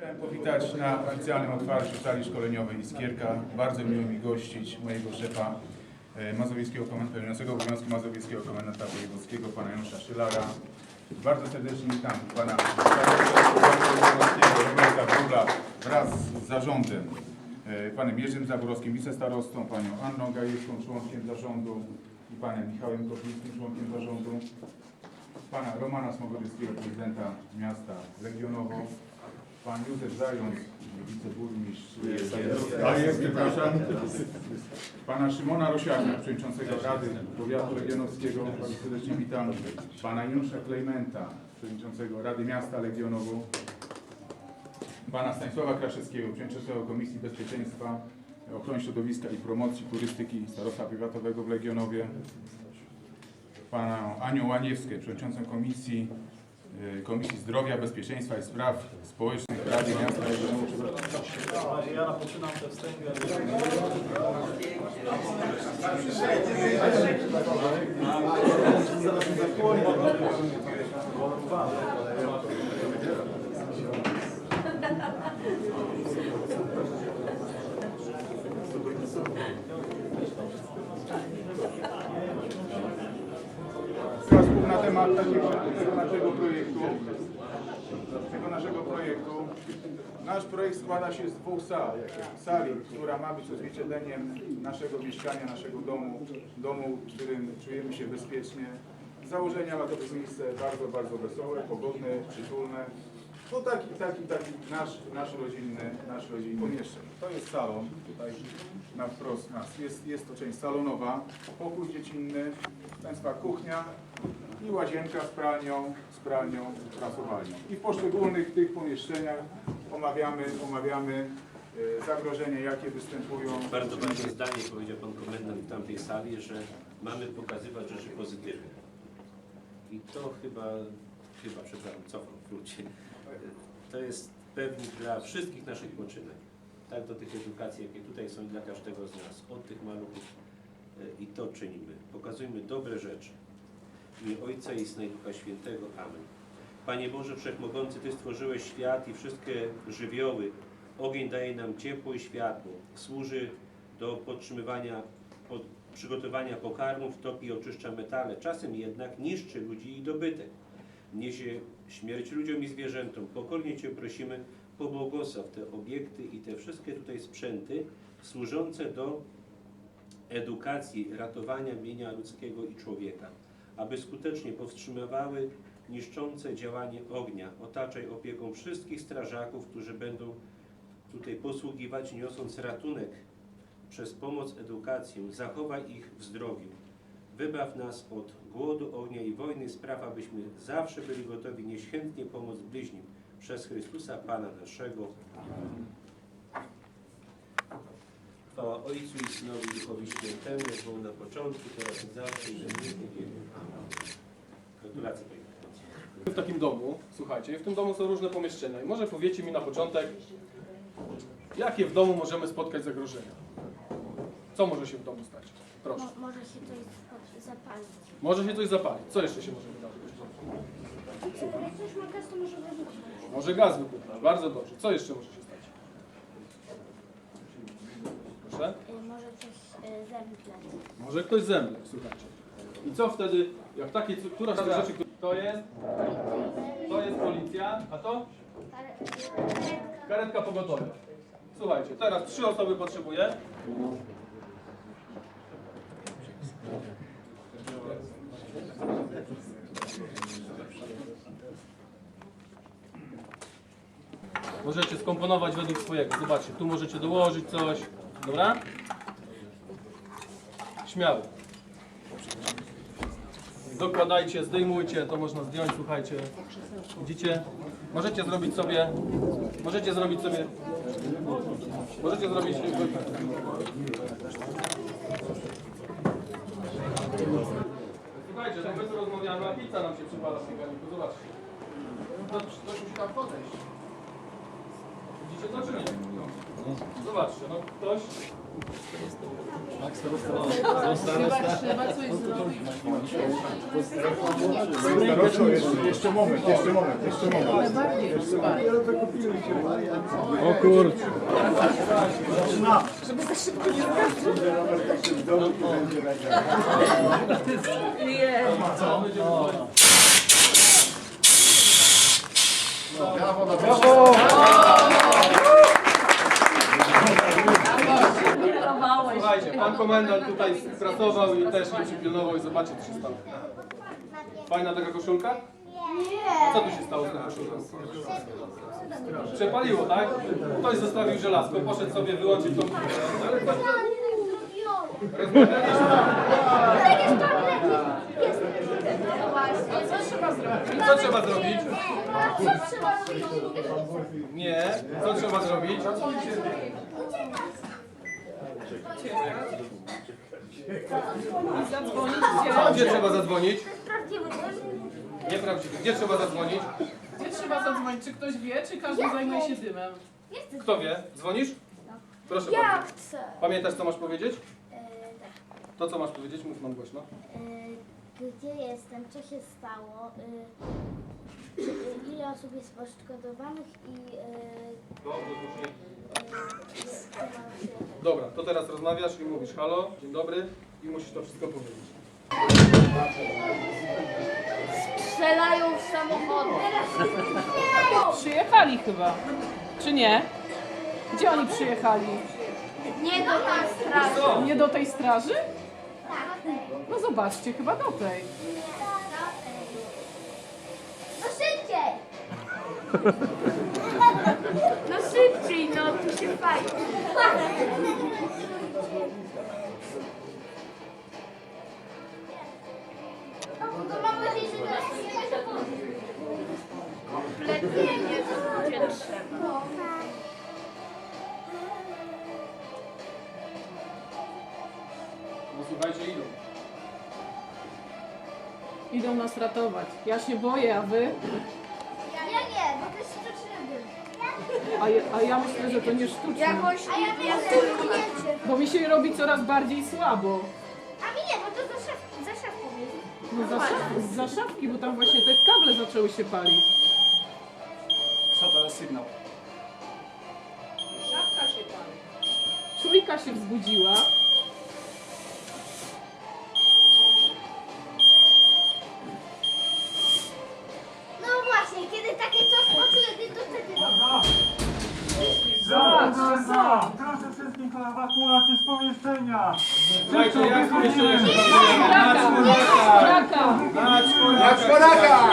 Chciałem powitać na oficjalnym otwarciu sali szkoleniowej Iskierka. Bardzo miło mi gościć mojego szefa e, Mazowieckiego pełniącego obowiązki Mazowieckiego Komendanta Wojewódzkiego, pana Janusza Szylara. Bardzo serdecznie witam pana Roberta Wróbla wraz z zarządem, e, panem Jerzym Zaborowskim, wicestarostą, panią Anną Gajewską, członkiem zarządu i panem Michałem Koplińskim, członkiem zarządu pana Romana Smogowieckiego, prezydenta miasta Legionowo, pan Józef Zając, wiceburmistrz, A jest, przepraszam. pana Szymona Rosiaka, przewodniczącego Rady Powiatu Legionowskiego, bardzo serdecznie witam, pana Janusza Klejmenta, przewodniczącego Rady Miasta Legionowo, pana Stanisława Kraszewskiego, przewodniczącego Komisji Bezpieczeństwa, Ochrony Środowiska i Promocji Turystyki Starostwa Powiatowego w Legionowie, pana Anią Łaniewską, przewodniczącą Komisji, Komisji Zdrowia, Bezpieczeństwa i Spraw Społecznych Rady Miasta. Ja rozpoczynam te wstępy. Zaraz mi. Temat takiego, tego naszego projektu. Tego naszego projektu. Nasz projekt składa się z dwóch sal. Sali, która ma być odzwierciedleniem naszego mieszkania, naszego domu, domu, w którym czujemy się bezpiecznie. Z założenia ma to być miejsce bardzo, bardzo wesołe, pogodne, przytulne. No taki, taki, taki nasz, nasz rodzinny, nasz rodzinny pomieszczeń. To jest salon, tutaj na wprost nas. Jest, jest to część salonowa, pokój dziecinny, Państwa kuchnia i łazienka z pralnią, z pralnią, prasowarnią. I w poszczególnych tych pomieszczeniach omawiamy, omawiamy e, zagrożenia, jakie występują. Bardzo ważne zdanie powiedział Pan Komendant w tamtej sali, że mamy pokazywać rzeczy pozytywne. I to chyba, chyba, przepraszam, cofam, wróćcie. To jest pewnik dla wszystkich naszych poczynań. Tak do tych edukacji, jakie tutaj są dla każdego z nas, od tych maluchów e, i to czynimy. Pokazujmy dobre rzeczy. Imię Ojca i Syna i Ducha Świętego. Amen. Panie Boże Wszechmogący, Ty stworzyłeś świat i wszystkie żywioły. Ogień daje nam ciepło i światło. Służy do podtrzymywania, pod, przygotowania pokarmów, topi i oczyszcza metale. Czasem jednak niszczy ludzi i dobytek. Niesie śmierć ludziom i zwierzętom. Pokornie Cię prosimy, pobłogosław te obiekty i te wszystkie tutaj sprzęty służące do edukacji, ratowania mienia ludzkiego i człowieka, aby skutecznie powstrzymywały niszczące działanie ognia. Otaczaj opieką wszystkich strażaków, którzy będą tutaj posługiwać, niosąc ratunek przez pomoc, edukację. Zachowaj ich w zdrowiu. Wybaw nas od głodu, ognia i wojny. Spraw, abyśmy zawsze byli gotowi nieść chętnie pomoc bliźnim. Przez Chrystusa Pana naszego. Chwała Ojcu i Synowi Duchowi Świętemu, jak było na początku, teraz i zawsze i że nie. Amen. Gratulacje. Panie. W takim domu, słuchajcie, w tym domu są różne pomieszczenia i może powiecie mi na początek, jakie w domu możemy spotkać zagrożenia? Co może się w domu stać? Proszę. Mo, może się coś zapalić. Może się coś zapalić. Co jeszcze się może wydarzyć? Jak coś ma gaz, to może wybuchnąć. Może gaz wybuchnąć. Bardzo dobrze. Co jeszcze może się stać? Proszę. Y, może coś y, zemdleć. Może ktoś zemdleć, słuchajcie. I co wtedy, jak takie, która z tych rzeczy, to jest? To jest policja, a to? Karetka pogotowia. Słuchajcie, teraz trzy osoby potrzebuję. Możecie skomponować według swojego. Zobaczcie, tu możecie dołożyć coś. Dobra? Śmiało. Dokładajcie, zdejmujcie, to można zdjąć, słuchajcie. Widzicie? Możecie zrobić sobie, możecie zrobić sobie, możecie zrobić, słuchajcie, to my tu rozmawiamy, a pizza nam się przypala w piekarniku, zobaczcie. To, ktoś musi tam podejść. Widzicie to czy nie? Zobaczcie, no ktoś... Chyba trzeba coś zrobić. Starosto, jeszcze, jeszcze moment, jeszcze moment, jeszcze moment. O kurczę. Żeby za szybko nie Nie. Słuchajcie, pan komendant tutaj pracował i też nie przypilnował i zobaczcie co się stało. Fajna taka koszulka? Nie. Co tu się stało z tą koszulką? Przepaliło, tak? Ktoś zostawił żelazko, poszedł sobie wyłączyć tą... Ale to... I co trzeba zrobić? Nie. Co trzeba zrobić? Zadzwonić Gdzie gdzie? trzeba zadzwonić? Nieprawdziwy. Gdzie trzeba zadzwonić? Gdzie trzeba zadzwonić? Czy ktoś wie, czy każdy zajmuje się dymem? Kto wie? Dzwonisz? Proszę Ja bardzo. chcę. Pamiętasz co masz powiedzieć? E, tak. To co masz powiedzieć? Mów nam głośno. E, Gdzie jestem? Co się stało? E, czy- e, Ile osób jest poszkodowanych i e, e, Dobra, to teraz rozmawiasz i mówisz halo, dzień dobry i musisz to wszystko powiedzieć. Strzelają w samochody. Przyjechali chyba. Czy nie? Gdzie oni przyjechali? Nie do nas straży. Nie do tej straży? No zobaczcie, chyba do tej. No szybciej! No szybciej, no tu się fajnie. No słuchajcie, idą. Idą nas ratować. Ja się boję, a wy? Ja nie, bo to jest sztuczny dym. A, ja- a ja myślę, że to nie sztuczne. Jakoś A ja wiem, że Bo mi się robi coraz bardziej słabo. A mi nie, bo to za, szaf, za szafką jest. No za, szaf, za szafki, bo tam właśnie te kable zaczęły się palić. Szatan sygnał. Szafka się pali. Czujka się wzbudziła. Słuchajcie, ja słyszę, że na czworaka! Na Na czworaka! czworaka!